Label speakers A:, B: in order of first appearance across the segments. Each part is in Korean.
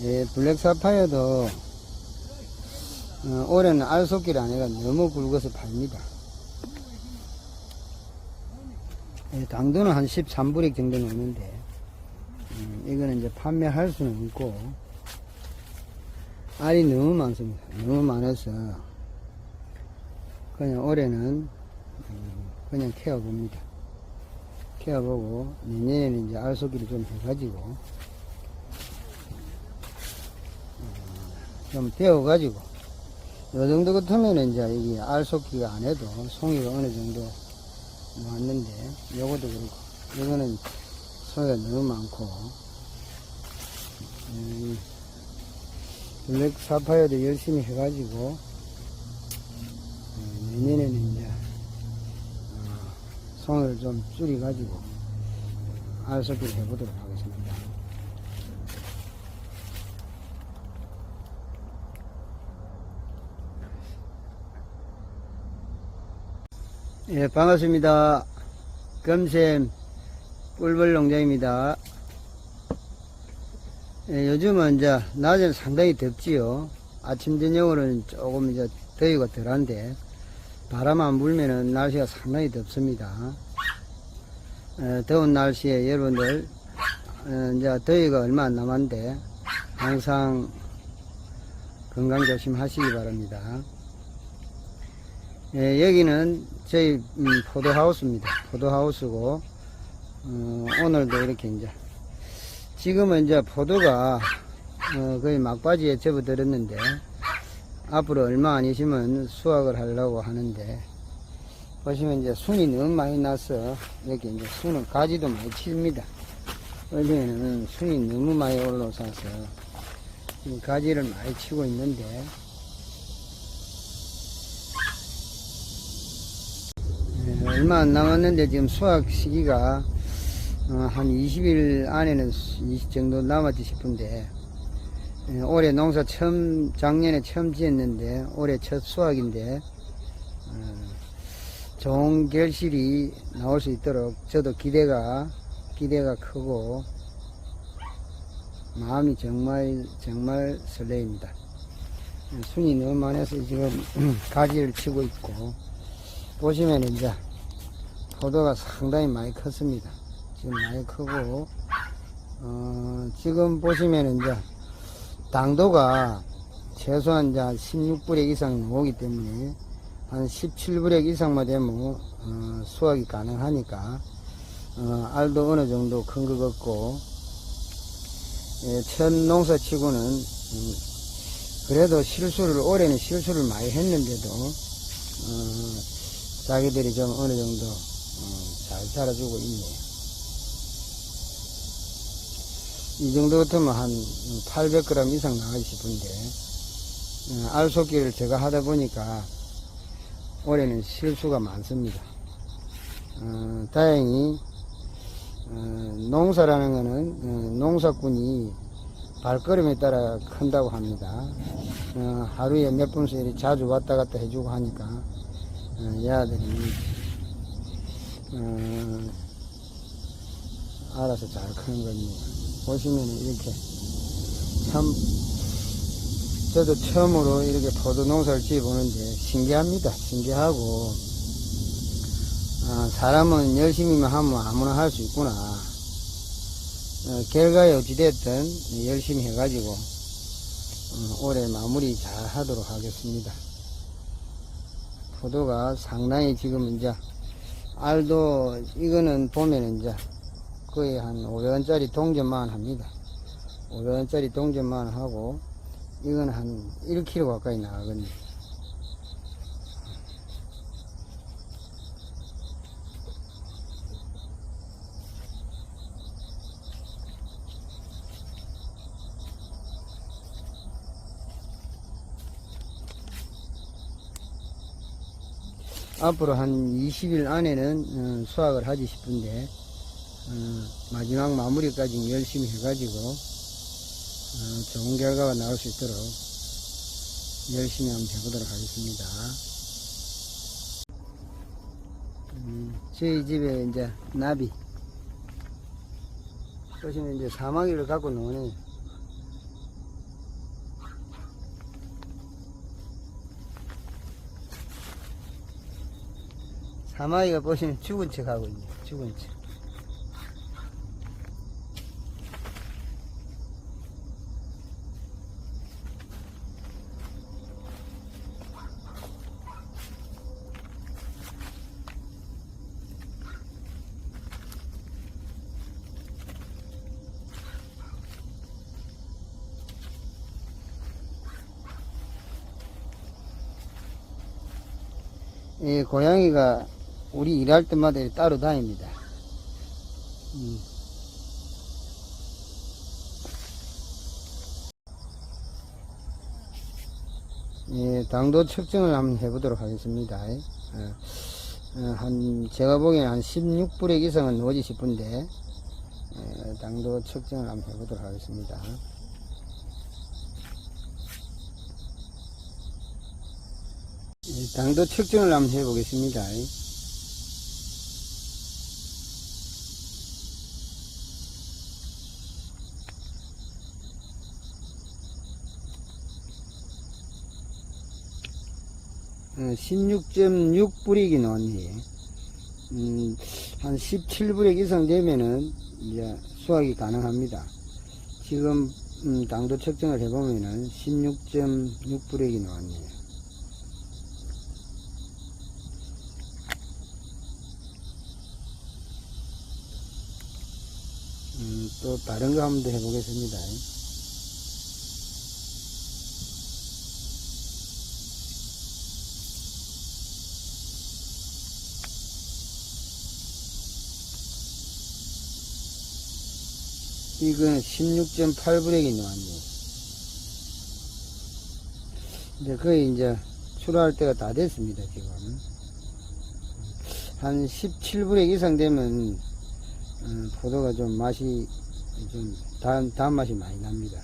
A: 예, 블랙 사파이어도 어, 올해는 알속기를 안 해가 너무 굵어서 팔립니다. 예, 당도는 한 13브릭 정도 나오는데 음, 이거는 이제 판매할 수는 없고 알이 너무 많습니다. 너무 많아서 그냥 올해는 음, 그냥 키워봅니다. 키워보고 내년에는 이제 알속기를 좀 해가지고 음, 좀 배워가지고 요 정도 같으면 이제 이게 알속기가 안 해도 송이가 어느 정도 왔는데 요것도 그렇고 이거는 송이가 너무 많고 음, 블랙 사파이어도 열심히 해가지고 음, 내년에는 이제 어, 송이를 좀 줄여가지고 알속기를 해보도록 하겠습니다. 예, 반갑습니다. 금샘 꿀벌 농장입니다. 예, 요즘은 이제 낮에는 상당히 덥지요. 아침 저녁으로는 조금 이제 더위가 덜한데 바람 안 불면은 날씨가 상당히 덥습니다. 에, 더운 날씨에 여러분들 어, 이제 더위가 얼마 안 남았는데 항상 건강 조심하시기 바랍니다. 예, 여기는 저희 음, 포도하우스입니다. 포도하우스고 어, 오늘도 이렇게 이제 지금은 이제 포도가 어, 거의 막바지에 접어들었는데 앞으로 얼마 안 있으면 수확을 하려고 하는데 보시면 이제 순이 너무 많이 나서 이렇게 이제 순은 가지도 많이 칩니다. 원래는 순이 너무 많이 올라서서 가지를 많이 치고 있는데 네, 얼마 안 남았는데 지금 수확 시기가 어, 한 20일 안에는 20 정도 남았지 싶은데 예, 올해 농사 처음 작년에 처음 지었는데 올해 첫 수확인데 어, 좋은 결실이 나올 수 있도록 저도 기대가 기대가 크고 마음이 정말 정말 설레입니다. 예, 순이 너무 많아서 지금 가지를 치고 있고 보시면 이제 포도가 상당히 많이 컸습니다. 지금 많이 크고 어, 지금 보시면 이제 당도가 최소한 이제 16브렉 이상 나오기 때문에 한 17브렉 이상만 되면 어, 수확이 가능하니까 어, 알도 어느 정도 큰 것 같고 예, 첫 농사치고는 음, 그래도 실수를 올해는 실수를 많이 했는데도 어, 자기들이 좀 어느 정도 어, 잘 자라주고 있네요. 이 정도 같으면 한 800g 이상 나가지 싶은데 어, 알속기를 제가 하다 보니까 올해는 실수가 많습니다. 어, 다행히 어, 농사라는 것은 어, 농사꾼이 발걸음에 따라 큰다고 합니다. 어, 하루에 몇 번씩 자주 왔다 갔다 해주고 하니까 어, 얘들이 어, 알아서 잘 크는 겁니다. 보시면 이렇게 참 저도 처음으로 이렇게 포도 농사를 지어보는데 신기합니다. 신기하고 아, 사람은 열심히만 하면 아무나 할 수 있구나. 어, 결과에 어찌됐든 열심히 해가지고 어, 올해 마무리 잘 하도록 하겠습니다. 포도가 상당히 지금 이제 알도 이거는 보면 이제 거의 한 500원짜리 동전만 합니다. 500원짜리 동전만 하고 이건 한 1kg 가까이 나가거든요. 앞으로 한 20일 안에는 어, 수확을 하지 싶은데 어, 마지막 마무리까지 열심히 해가지고 어, 좋은 결과가 나올 수 있도록 열심히 한번 해보도록 하겠습니다. 음, 저희 집에 이제 나비 보시면 이제 사마귀를 갖고 노네. 사마이가 보시면 죽은 척 하고 있네. 죽은 척. 이 고양이가 우리 일할 때마다 따로 다닙니다. 음. 예, 당도 측정을 한번 해보도록 하겠습니다. 어, 어, 한, 제가 보기에는 한 16불액 이상은 오지 싶은데, 예, 당도 측정을 한번 해보도록 하겠습니다. 예, 당도 측정을 한번 해보겠습니다. 어, 16.6불이기 나왔네. 음, 한 17불액 이상 되면은 이제 수확이 가능합니다. 지금 음, 당도 측정을 해보면은 16.6불액이 나왔네요. 음, 또 다른 거 한번 더 해보겠습니다. 이거는 16.8브렉이 나왔네요. 이제 거의 이제 출하할 때가 다 됐습니다, 지금. 한 17브렉 이상 되면, 음, 포도가 좀 맛이, 좀, 단, 단맛이 많이 납니다.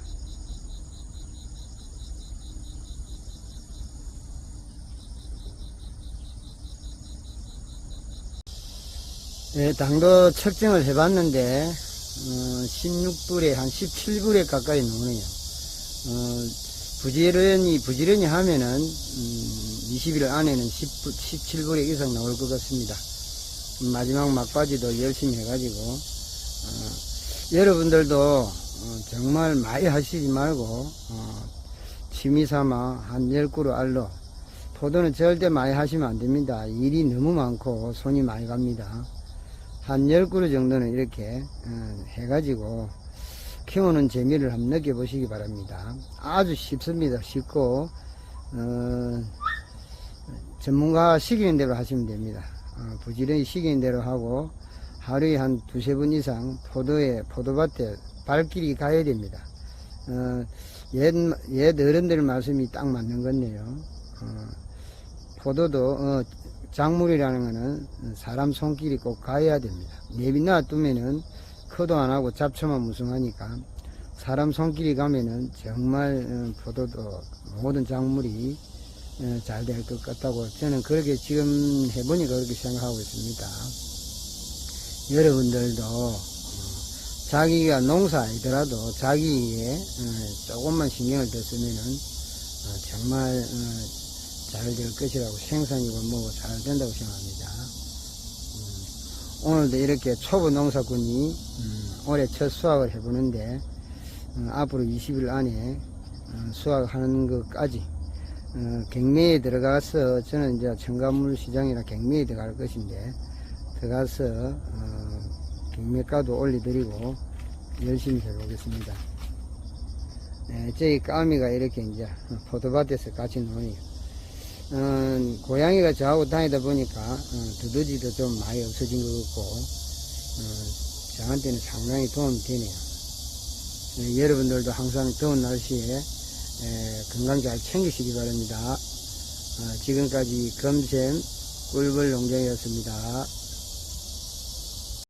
A: 네, 당도 측정을 해봤는데, 어, 16불에 한 17불에 가까이 나오네요. 어, 부지런히, 부지런히 하면은, 음, 20일 안에는 10, 17불에 이상 나올 것 같습니다. 음, 마지막 막바지도 열심히 해가지고, 어, 여러분들도 어, 정말 많이 하시지 말고, 어, 취미 삼아 한 10그루 알로, 포도는 절대 많이 하시면 안 됩니다. 일이 너무 많고 손이 많이 갑니다. 한 10그루 정도는 이렇게 어, 해가지고 키우는 재미를 한번 느껴보시기 바랍니다. 아주 쉽습니다. 쉽고 어, 전문가 시키는 대로 하시면 됩니다. 어, 부지런히 시키는 대로 하고 하루에 한 두세 번 이상 포도에 포도밭에 발길이 가야 됩니다. 어, 옛, 옛 어른들 말씀이 딱 맞는 건데요. 어, 포도도 어, 작물이라는 거는 사람 손길이 꼭 가야 됩니다. 내비 놔두면은 커도 안 하고 잡초만 무성하니까 사람 손길이 가면은 정말 어, 포도도 모든 작물이 어, 잘될 것 같다고 저는 그렇게 지금 해보니까 그렇게 생각하고 있습니다. 여러분들도 어, 자기가 농사 아니더라도 자기에 어, 조금만 신경을 뒀으면은 어, 정말 어, 잘 될 것이라고 생산이고 뭐고 잘 된다고 생각합니다. 음, 오늘도 이렇게 초보 농사꾼이 음, 올해 첫 수확을 해보는데 어, 앞으로 20일 안에 어, 수확하는 것까지 어, 경매에 들어가서 저는 이제 청가물 시장이나 경매에 들어갈 것인데 들어가서 어, 경매가도 올려드리고 열심히 해보겠습니다. 네, 저희 까미가 이렇게 이제 포도밭에서 같이 노네요. 어, 고양이가 저하고 다니다 보니까 어, 두더지도 좀 많이 없어진 것 같고 어, 저한테는 상당히 도움이 되네요. 네, 여러분들도 항상 더운 날씨에 에, 건강 잘 챙기시기 바랍니다. 어, 지금까지 검샘 꿀벌 농장이었습니다.